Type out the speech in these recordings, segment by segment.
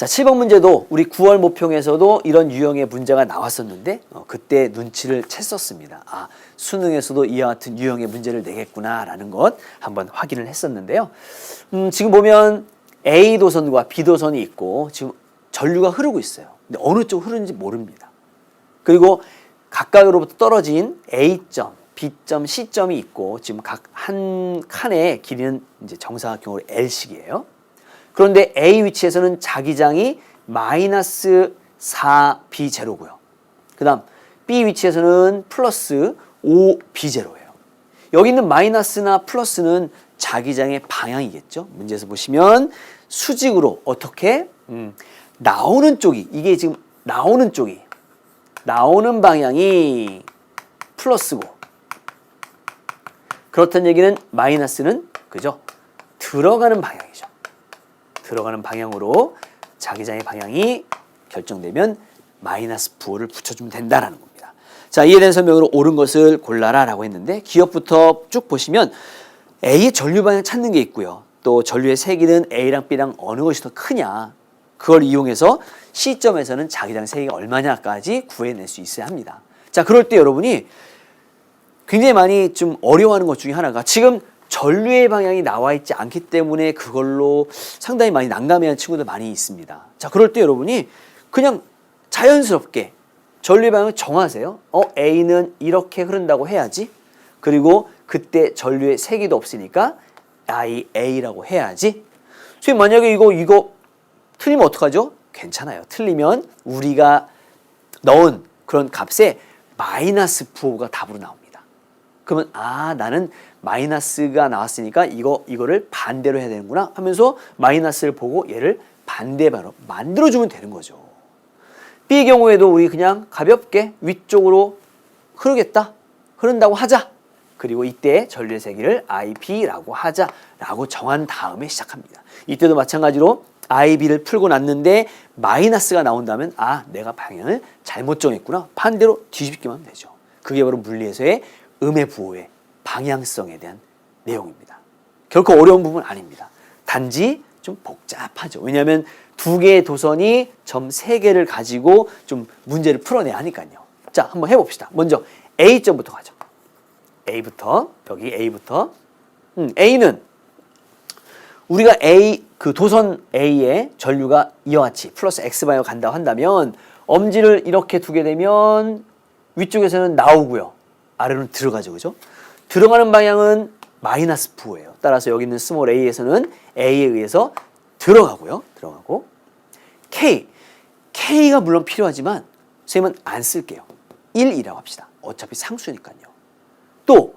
자, 7번 문제도 우리 9월 모평에서도 이런 유형의 문제가 나왔었는데 어, 그때 눈치를 챘었습니다. 아, 수능에서도 이와 같은 유형의 문제를 내겠구나라는 것 한번 확인을 했었는데요. 음, 지금 보면 A 도선과 B 도선이 있고 지금 전류가 흐르고 있어요. 근데 어느 쪽 흐르는지 모릅니다. 그리고 각각으로부터 떨어진 A점, B점, C점이 있고 지금 각 한 칸의 길이는 이제 정사각형으로 L식이에요. 그런데 A 위치에서는 자기장이 마이너스 4B 제로고요. 그 다음 B 위치에서는 플러스 5B 제로예요. 여기 있는 마이너스나 플러스는 자기장의 방향이겠죠. 문제에서 보시면 수직으로 어떻게 음, 나오는 쪽이 이게 지금 나오는 쪽이 나오는 방향이 플러스고 그렇다는 얘기는 마이너스는 그죠? 들어가는 방향이죠. 들어가는 방향으로 자기장의 방향이 결정되면 마이너스 부호를 붙여주면 된다라는 겁니다. 자, 이에 대한 설명으로 옳은 것을 골라라라고 했는데 기업부터 쭉 보시면 A의 전류 방향 찾는 게 있고요. 또 전류의 세기는 A랑 B랑 어느 것이 더 크냐. 그걸 이용해서 C점에서는 자기장 세기가 얼마냐까지 구해낼 수 있어야 합니다. 자, 그럴 때 여러분이 굉장히 많이 좀 어려워하는 것 중에 하나가 지금 전류의 방향이 나와 있지 않기 때문에 그걸로 상당히 많이 난감해하는 친구들 많이 있습니다. 자, 그럴 때 여러분이 그냥 자연스럽게 전류의 방향을 정하세요. 어, A는 이렇게 흐른다고 해야지. 그리고 그때 전류의 세기도 없으니까 I A라고 해야지. 선생님 만약에 이거 이거 틀리면 어떡하죠? 괜찮아요. 틀리면 우리가 넣은 그런 값에 마이너스 부호가 답으로 나옵니다. 그러면 아 나는 마이너스가 나왔으니까 이거 이거를 반대로 해야 되는구나 하면서 마이너스를 보고 얘를 반대로 만들어 주면 되는 거죠. B의 경우에도 우리 그냥 가볍게 위쪽으로 흐르겠다 흐른다고 하자. 그리고 이때 전류의 세기를 IB라고 하자라고 정한 다음에 시작합니다. 이때도 마찬가지로 IB를 풀고 났는데 마이너스가 나온다면 아 내가 방향을 잘못 정했구나 반대로 뒤집기만 하면 되죠. 그게 바로 물리에서의 음의 부호의 방향성에 대한 내용입니다. 결코 어려운 부분 아닙니다. 단지 좀 복잡하죠. 왜냐하면 두 개의 도선이 점 세 개를 가지고 좀 문제를 풀어내야 하니까요. 자, 한번 해봅시다. 먼저 A점부터 가죠. A부터 여기 A부터 음, A는 우리가 A 그 도선 A에 전류가 이와 같이 플러스 X 방향 간다고 한다면 엄지를 이렇게 두게 되면 위쪽에서는 나오고요. 아래로는 들어가죠. 그죠? 들어가는 방향은 마이너스 부호예요. 따라서 여기 있는 스몰 a에서는 a에 의해서 들어가고요. 들어가고 k k가 물론 필요하지만 선생님은 안 쓸게요. 1이라고 합시다. 어차피 상수니까요. 또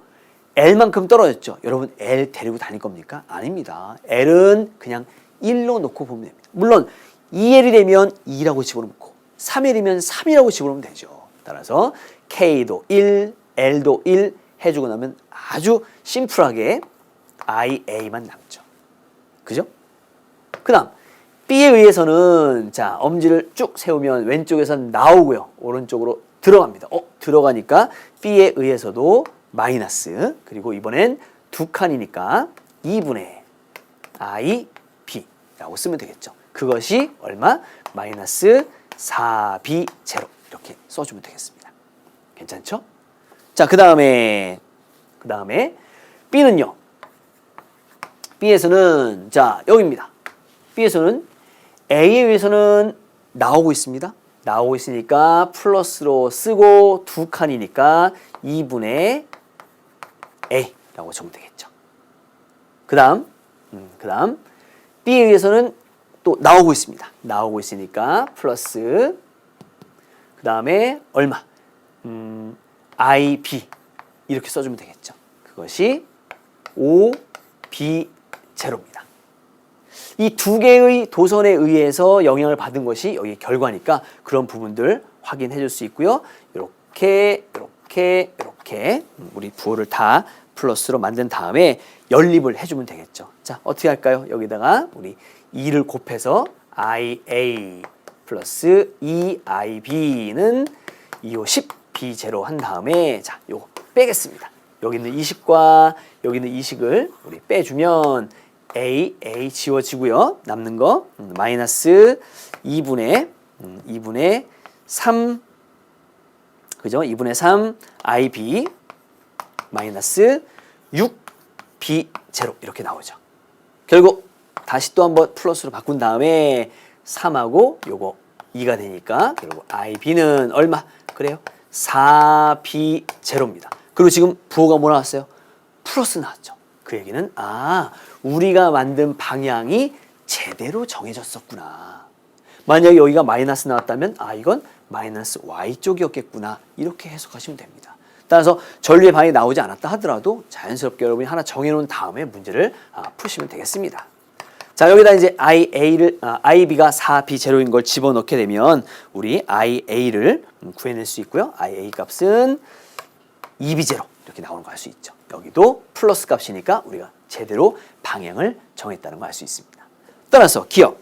L만큼 떨어졌죠. 여러분 L 데리고 다닐 겁니까? 아닙니다. L은 그냥 1로 놓고 보면 됩니다. 물론 2L이 되면 2라고 집어넣고 3L이면 3이라고 집어넣으면 되죠. 따라서 K도 1, L도 1 해주고 나면 아주 심플하게 IA만 남죠. 그죠? 그 다음 B에 의해서는 자 엄지를 쭉 세우면 왼쪽에선 나오고요. 오른쪽으로 들어갑니다. 어 들어가니까 B에 의해서도 마이너스 그리고 이번엔 두 칸이니까 2분의 I B라고 쓰면 되겠죠. 그것이 얼마? 마이너스 4B 제로 이렇게 써주면 되겠습니다. 괜찮죠? 자, 그 다음에, 그 다음에, B는요. B에서는, 자, 여기입니다. B에서는 A에 의해서는 나오고 있습니다. 나오고 있으니까 플러스로 쓰고 두 칸이니까 2분의 A라고 적으면 되겠죠. 그 다음, 음, 그 다음, B에 의해서는 또 나오고 있습니다. 나오고 있으니까 플러스, 그 다음에 얼마? 음, IB 이렇게 써주면 되겠죠. 그것이 OB 제로입니다. 이 두 개의 도선에 의해서 영향을 받은 것이 여기 결과니까 그런 부분들 확인해 줄 수 있고요. 이렇게 이렇게 이렇게 우리 부호를 다 플러스로 만든 다음에 연립을 해주면 되겠죠. 자 어떻게 할까요? 여기다가 우리 2를 곱해서 IA 플러스 2IB는 2호 10 B 제로 한 다음에 자 요거 빼겠습니다. 여기 있는 이식과 여기 있는 이식을 우리 빼주면 A, A 지워지고요. 남는 거 음, 마이너스 2분의 음, 2분의 3 그죠? 2분의 3 IB 마이너스 6B 제로 이렇게 나오죠. 결국 다시 또 한번 플러스로 바꾼 다음에 3하고 요거 2가 되니까 결국 IB는 얼마? 그래요? 4B 제로입니다. 그리고 지금 부호가 뭐 나왔어요? 플러스 나왔죠. 그 얘기는 아 우리가 만든 방향이 제대로 정해졌었구나. 만약에 여기가 마이너스 나왔다면 아 이건 마이너스 y 쪽이었겠구나 이렇게 해석하시면 됩니다. 따라서 전류의 방이 나오지 않았다 하더라도 자연스럽게 여러분이 하나 정해놓은 다음에 문제를 아, 푸시면 되겠습니다. 자 여기다 이제 IA를 아, IB가 4B 제로인 걸 집어넣게 되면 우리 IA를 구해낼 수 있고요. IA 값은 2B 제로 이렇게 나오는 거 알 수 있죠. 여기도 플러스 값이니까 우리가 제대로 방향을 정했다는 거 알 수 있습니다. 따라서 기억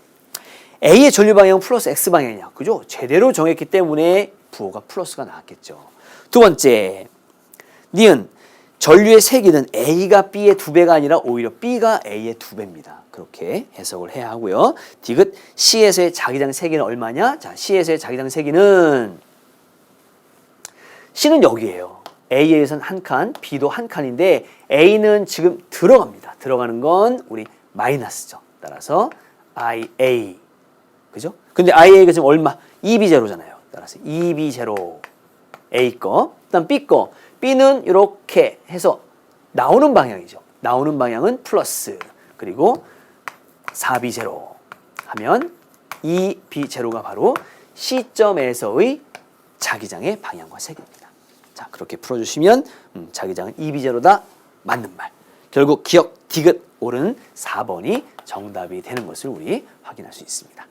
A의 전류 방향은 플러스 X 방향이냐 그죠? 제대로 정했기 때문에 부호가 플러스가 나왔겠죠. 두 번째 니은 전류의 세기는 A가 B의 두 배가 아니라 오히려 B가 A의 두 배입니다. 그렇게 해석을 해야 하고요. 디귿 C에서의 자기장 세기는 얼마냐? 자, C에서의 자기장 세기는 C는 여기에요. A에선 한 칸, B도 한 칸인데 A는 지금 들어갑니다. 들어가는 건 우리 마이너스죠. 따라서 IA 그죠? 근데 IA가 지금 얼마? 2B 제로잖아요. 따라서 2B 제로 A 거, 그다음 B 거. B는 이렇게 해서 나오는 방향이죠. 나오는 방향은 플러스 그리고 4B 제로 하면 2B 제로가 바로 C점에서의 자기장의 방향과 색입니다. 자 그렇게 풀어주시면 음, 자기장은 2B 제로다 맞는 말. 결국 기억 디귿 옳은 4번이 정답이 되는 것을 우리 확인할 수 있습니다.